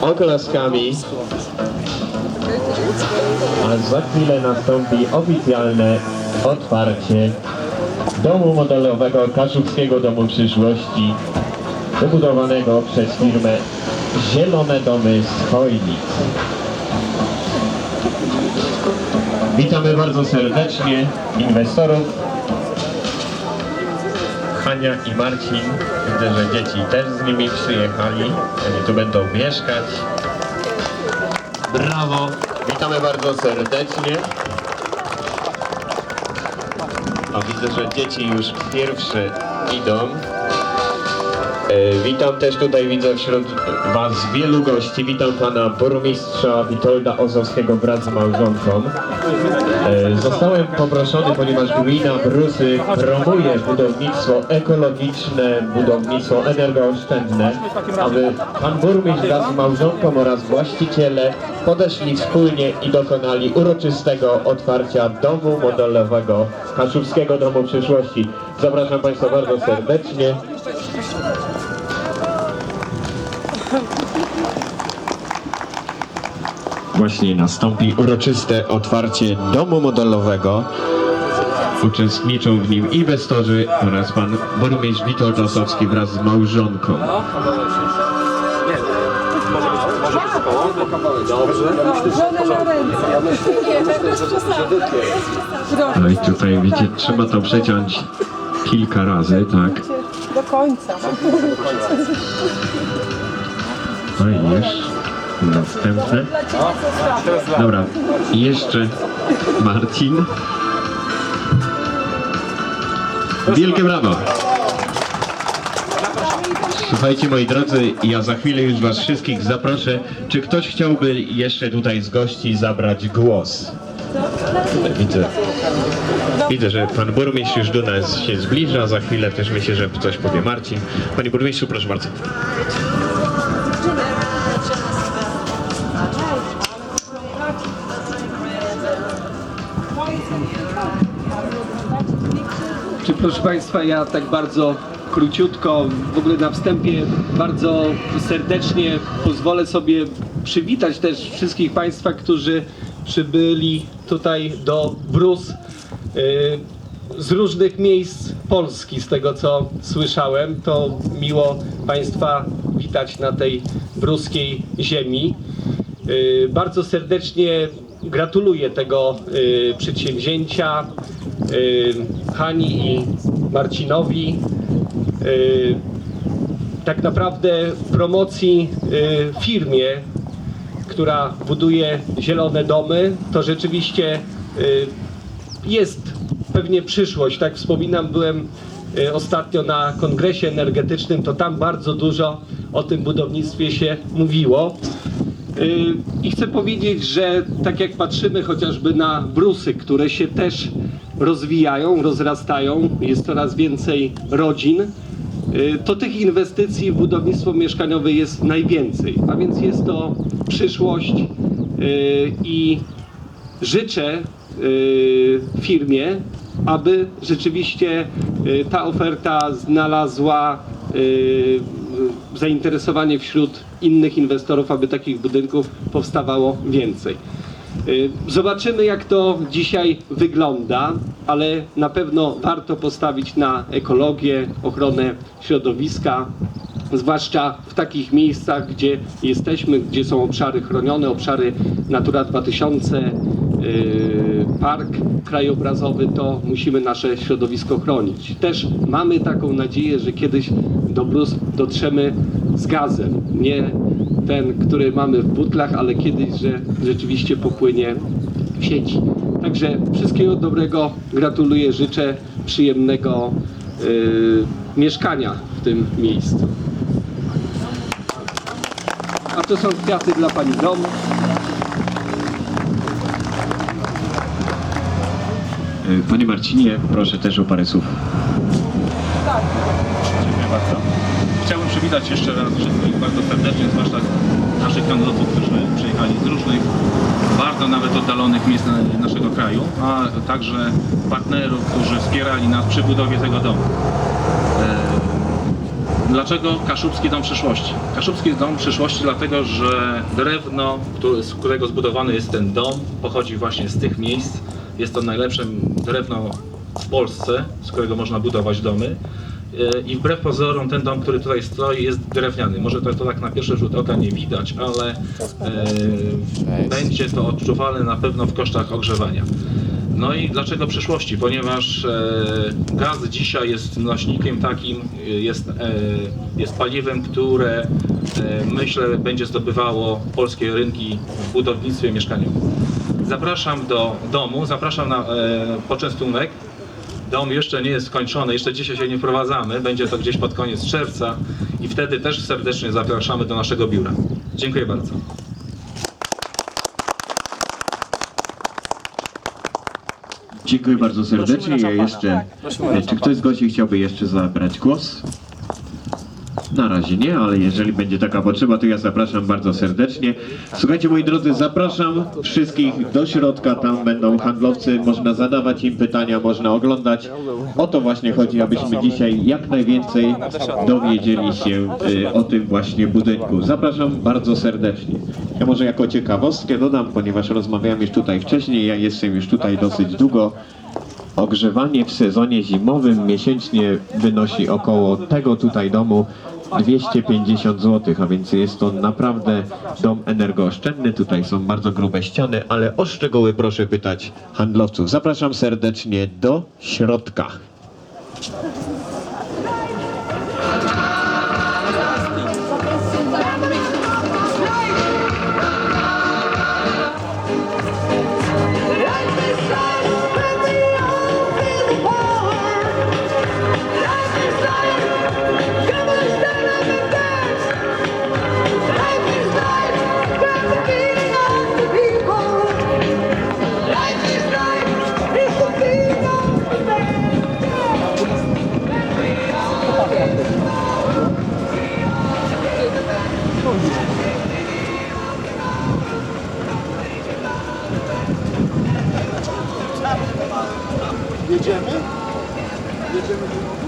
Oklaskami. A za chwilę nastąpi oficjalne otwarcie domu modelowego Kaszubskiego Domu Przyszłości wybudowanego przez firmę Zielone Domy z Chojnic. Witamy bardzo serdecznie inwestorów Hania i Marcin. Widzę, że dzieci też z nimi przyjechali. Oni tu będą mieszkać. Brawo! Witamy bardzo serdecznie. O, widzę, że dzieci już pierwsze idą. E, Witam też tutaj, widzę wśród Was wielu gości. Witam Pana Burmistrza Witolda Ozowskiego wraz z małżonką. E, Zostałem poproszony, ponieważ gmina Brusy promuje budownictwo ekologiczne, budownictwo energooszczędne, aby Pan Burmistrz wraz z małżonką oraz właściciele podeszli wspólnie i dokonali uroczystego otwarcia domu modelowego Kaszubskiego Domu Przyszłości. Zapraszam Państwa bardzo serdecznie. Właśnie nastąpi uroczyste otwarcie domu modelowego. Uczestniczą w nim inwestorzy oraz pan burmistrz Witold Osowski wraz z małżonką. No i tutaj widzicie, trzeba to przeciąć kilka razy, tak? Do końca. No i jeszcze następne. Dobra, jeszcze Marcin. Wielkie brawo! Słuchajcie moi drodzy, ja za chwilę już was wszystkich zaproszę. Czy ktoś chciałby jeszcze tutaj z gości zabrać głos? Widzę. Widzę, że pan burmistrz już do nas się zbliża. Za chwilę też myślę, że coś powie Marcin. Panie burmistrzu, proszę bardzo. Czy proszę Państwa, ja tak bardzo króciutko, w ogóle na wstępie bardzo serdecznie pozwolę sobie przywitać też wszystkich Państwa, którzy przybyli tutaj do Brus y, z różnych miejsc Polski, z tego co słyszałem. To miło Państwa witać na tej bruskiej ziemi. Y, Bardzo serdecznie gratuluję tego y, przedsięwzięcia y, Hani i Marcinowi. Y, Tak naprawdę promocji y, firmie, która buduje zielone domy, to rzeczywiście y, jest pewnie przyszłość. Tak wspominam, byłem y, ostatnio na kongresie energetycznym, to tam bardzo dużo o tym budownictwie się mówiło. Y, I chcę powiedzieć, że tak jak patrzymy chociażby na brusy, które się też rozwijają, rozrastają, jest coraz więcej rodzin, y, to tych inwestycji w budownictwo mieszkaniowe jest najwięcej. A więc jest to przyszłość y, i życzę firmie, aby rzeczywiście ta oferta znalazła zainteresowanie wśród innych inwestorów, aby takich budynków powstawało więcej. Y, Zobaczymy, jak to dzisiaj wygląda, ale na pewno warto postawić na ekologię, ochronę środowiska, zwłaszcza w takich miejscach, gdzie jesteśmy, gdzie są obszary chronione, obszary Natura 2000, yy, park krajobrazowy, to musimy nasze środowisko chronić. Też mamy taką nadzieję, że kiedyś do Brus dotrzemy z gazem. Nie ten, który mamy w butlach, ale kiedyś, że rzeczywiście popłynie w sieci. Także wszystkiego dobrego, gratuluję, życzę przyjemnego yy, mieszkania w tym miejscu. A to są kwiaty dla pani domu. Panie Marcinie, proszę też o parę słów. Dziękuję bardzo. Chciałbym przywitać jeszcze raz wszystkich bardzo serdecznie, zwłaszcza naszych kandydatów, którzy przyjechali z różnych, bardzo nawet oddalonych miejsc na- naszego kraju, a także partnerów, którzy wspierali nas przy budowie tego domu. E, Dlaczego Kaszubski Dom Przyszłości? Kaszubski Dom Przyszłości dlatego, że drewno, z którego zbudowany jest ten dom, pochodzi właśnie z tych miejsc. Jest to najlepsze drewno w Polsce, z którego można budować domy. E, I wbrew pozorom ten dom, który tutaj stoi jest drewniany. Może to, to tak na pierwszy rzut oka nie widać, ale e, będzie to odczuwalne na pewno w kosztach ogrzewania. No i dlaczego przyszłości? Ponieważ e, gaz dzisiaj jest nośnikiem takim, e, jest, e, jest paliwem, które e, myślę będzie zdobywało polskie rynki w budownictwie mieszkaniowym. Zapraszam do domu, zapraszam na e, poczęstunek. Dom jeszcze nie jest skończony, jeszcze dzisiaj się nie wprowadzamy, będzie to gdzieś pod koniec czerwca i wtedy też serdecznie zapraszamy do naszego biura. Dziękuję bardzo. Dziękuję bardzo serdecznie. Ja jeszcze, czy ktoś z gości chciałby jeszcze zabrać głos? Na razie nie, ale jeżeli będzie taka potrzeba, to ja zapraszam bardzo serdecznie. Słuchajcie moi drodzy, zapraszam wszystkich do środka, tam będą handlowcy, można zadawać im pytania, można oglądać. O to właśnie chodzi, abyśmy dzisiaj jak najwięcej dowiedzieli się y, o tym właśnie budynku. Zapraszam bardzo serdecznie. Ja może jako ciekawostkę dodam, ponieważ rozmawiałem już tutaj wcześniej, ja jestem już tutaj dosyć długo. Ogrzewanie w sezonie zimowym miesięcznie wynosi około tego tutaj domu 250 zł, a więc jest to naprawdę dom energooszczędny. Tutaj są bardzo grube ściany, ale o szczegóły proszę pytać handlowców. Zapraszam serdecznie do środka. Jedziemy? Jedziemy do domu?